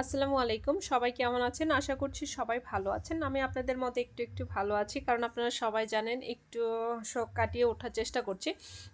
আসসালামু আলাইকুম। সবাই কেমন আছেন? আশা করছি সবাই ভালো আছেন। আমি আপনাদের মতো একটু একটু ভালো আছি, কারণ আপনারা সবাই জানেন একটু শোক কাটিয়ে ওঠার চেষ্টা করছি।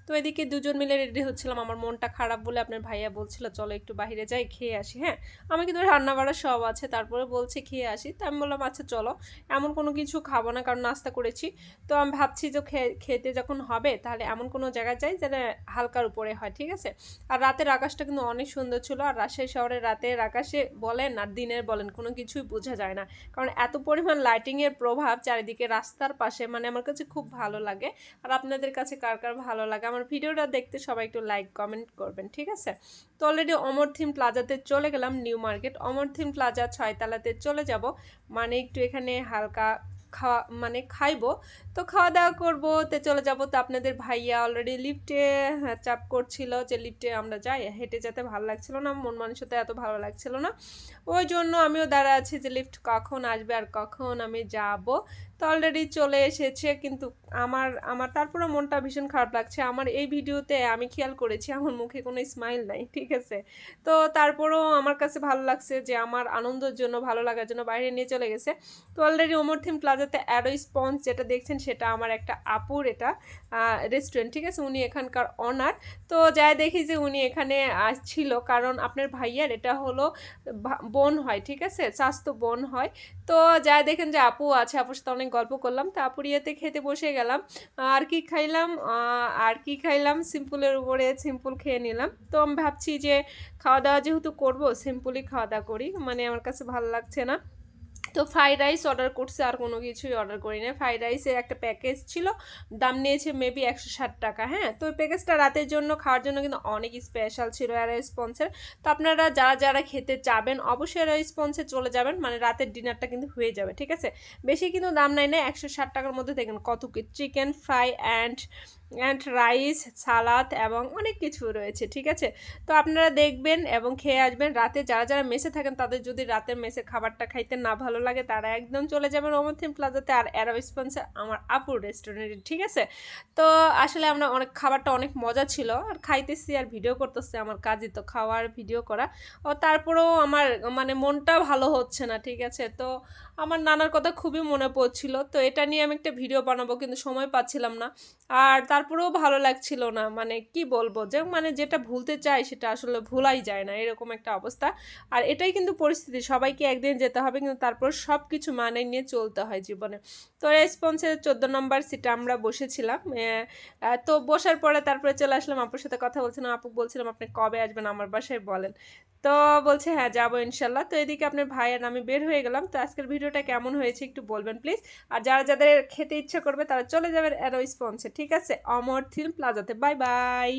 তো এদিকে দুজন মিলে রেডি হচ্ছিলাম। আমার মনটা খারাপ বলে আপনার ভাইয়া বলছিল, চলো একটু বাইরে যাই, খেয়ে আসি। হ্যাঁ আমি কিন্তু রান্না বাড়া সব আছে, তারপরে বলছে, খেয়ে আসি। তো আমি বললাম আচ্ছা চলো। এমন কোনো কিছু খাব না, কারণ নাস্তা করেছি। তো আমি ভাবছি যে খেতে যখন হবে, তাহলে এমন কোনো জায়গায় যাই যেটা হালকার উপরে হয়, ঠিক আছে? আর রাতের আকাশটা কিন্তু অনেক সুন্দর ছিল। আর রাজশাহী শহরের রাতের আকাশে বলেন আর দিনের বলেন, কোনো কিছুই বোঝা যায় না। কারণ এত পরিমাণ লাইটিংয়ের প্রভাব চারিদিকে রাস্তার পাশে মানে আমার কাছে খুব ভালো লাগে। আর আপনাদের কাছে কার কার ভালো লাগে? আমার ভিডিওটা দেখতে সবাই একটু লাইক কমেন্ট করবেন, ঠিক আছে? তো অলরেডি অমর থিম প্লাজাতে চলে গেলাম, new market. Amar theme plaza ছয়তলাতে চলে যাব। মানে একটু এখানে হালকা খাওয়া মানে খাইবো। তো খাওয়া দাওয়া করব, তো চলে যাব। তো আপনাদের ভাইয়া অলরেডি লিফটে চাপ করছিল যে লিফটে আমরা যাই। হেঁটে যেতে ভালো লাগছিল না, মন মানুষতে এত ভালো লাগছিল না। ওই জন্য আমিও দাঁড়া আছি যে লিফট কখন আসবে আর কখন আমি যাব। তো অলরেডি চলে এসেছে, কিন্তু আমার আমার তারপরে মনটা ভীষণ খারাপ লাগছে। আমার এই ভিডিওতে আমি খেয়াল করেছি, আমার মুখে কোনো স্মাইল নাই, ঠিক আছে? তো তারপরেও আমার কাছে ভালো লাগছে যে আমার আনন্দের জন্য, ভালো লাগার জন্য বাইরে নিয়ে চলে গেছে। তো অলরেডি ওমর থিম প্লাজাতে অ্যারো স্পঞ্জ যেটা দেখছেন সেটা আমার একটা আপুর এটা রেস্টুরেন্ট ঠিক আছে? উনি এখানকার অনার তো যাই দেখি যে উনি এখানে ছিল কারণ আপনার ভাইয়ার এটা হলো বোন হয়, ঠিক আছে? স্বাস্থ্য বোন হয়। তো যাই দেখেন যে আপু আছে, আপুর সাথে অনেক গল্প করলাম। তা আপুর ইয়েতে খেতে বসে গেলাম। আর কি খাইলাম? আর কি খাইলাম? সিম্পলের উপরে সিম্পল খেয়ে নিলাম। তো আমি ভাবছি যে খাওয়া দাওয়া যেহেতু করব, সিম্পলই খাওয়া দাওয়া করি। মানে আমার কাছে ভালো লাগছে না। তো ফ্রাইড রাইস অর্ডার করছে, আর কোনো কিছুই অর্ডার করি না ফ্রাইড রাইসের একটা প্যাকেজ ছিল, দাম নিয়েছে মেবি একশো ষাট টাকা হ্যাঁ? তো ওই প্যাকেজটা রাতের জন্য, খাওয়ার জন্য কিন্তু অনেক স্পেশাল ছিল আর স্পন্সের তো আপনারা যারা যারা খেতে চাবেন, অবশ্যই আর স্পন্সে চলে যাবেন মানে রাতের ডিনারটা কিন্তু হয়ে যাবে, ঠিক আছে? বেশি কিন্তু দাম নাই না, একশো ষাট টাকার মধ্যে দেখেন কত কি chicken fry and and rice salad এবং অনেক কিছু রয়েছে, ঠিক আছে? তো আপনারা দেখবেন এবং খেয়ে আসবেন, রাতে যারা যারা মেসে থাকেন তাদের যদি রাতের মেসে খাবারটা খাইতে না ভালো লাগে, তারা একদম চলে যাবেন অমরথিন প্লাজাতে আর অ্যারো স্পন্সার আমার আপুর রেস্টুরেন্টে, ঠিক আছে? তো আসলে আমরা অনেক, খাবারটা অনেক মজা ছিল, আর খাইতেছি আর ভিডিও করতেছি আমার কাজই তো খাওয়ার ভিডিও করা। ও তারপরেও আমার মানে মনটা ভালো হচ্ছে না, ঠিক আছে? তো আমার নানার কথা খুবই মনে পড়ছিল, তো এটা নিয়ে আমি একটা ভিডিও বানাবো, কিন্তু সময় পাচ্ছিলাম না। আর তারপরেও ভালো লাগছিল না। মানে কি বলব? যে মানে যেটা ভুলতে চাই সেটা আসলে ভুলাই যায় না, এরকম একটা অবস্থা। আর এটাই কিন্তু পরিস্থিতি, সবাইকে একদিন যেতে হবে কিন্তু তারপর সব কিছু মানে নিয়ে চলতে হয় জীবনে। তো রেসপন্সের চোদ্দ নম্বর সিটে আমরা বসেছিলাম তো বসার পরে তারপরে চলে আসলাম, আপুর সাথে কথা বলছিলাম, আপু বলছিলাম, আপনি কবে আসবেন আমার বাসায়? বলেন। তো বলছে হ্যাঁ যাব ইনশাল্লাহ। তো এদিকে আপনার ভাই আর আমি বের হয়ে গেলাম। তো আজকের ভিডিওটা কেমন হয়েছে একটু বলবেন প্লিজ। আর যারা যাদের খেতে ইচ্ছা করবে তারা চলে যাবেন অ্যারো স্পন্সে ঠিক আছে অমর থিল প্লাজাতে বাই বাই।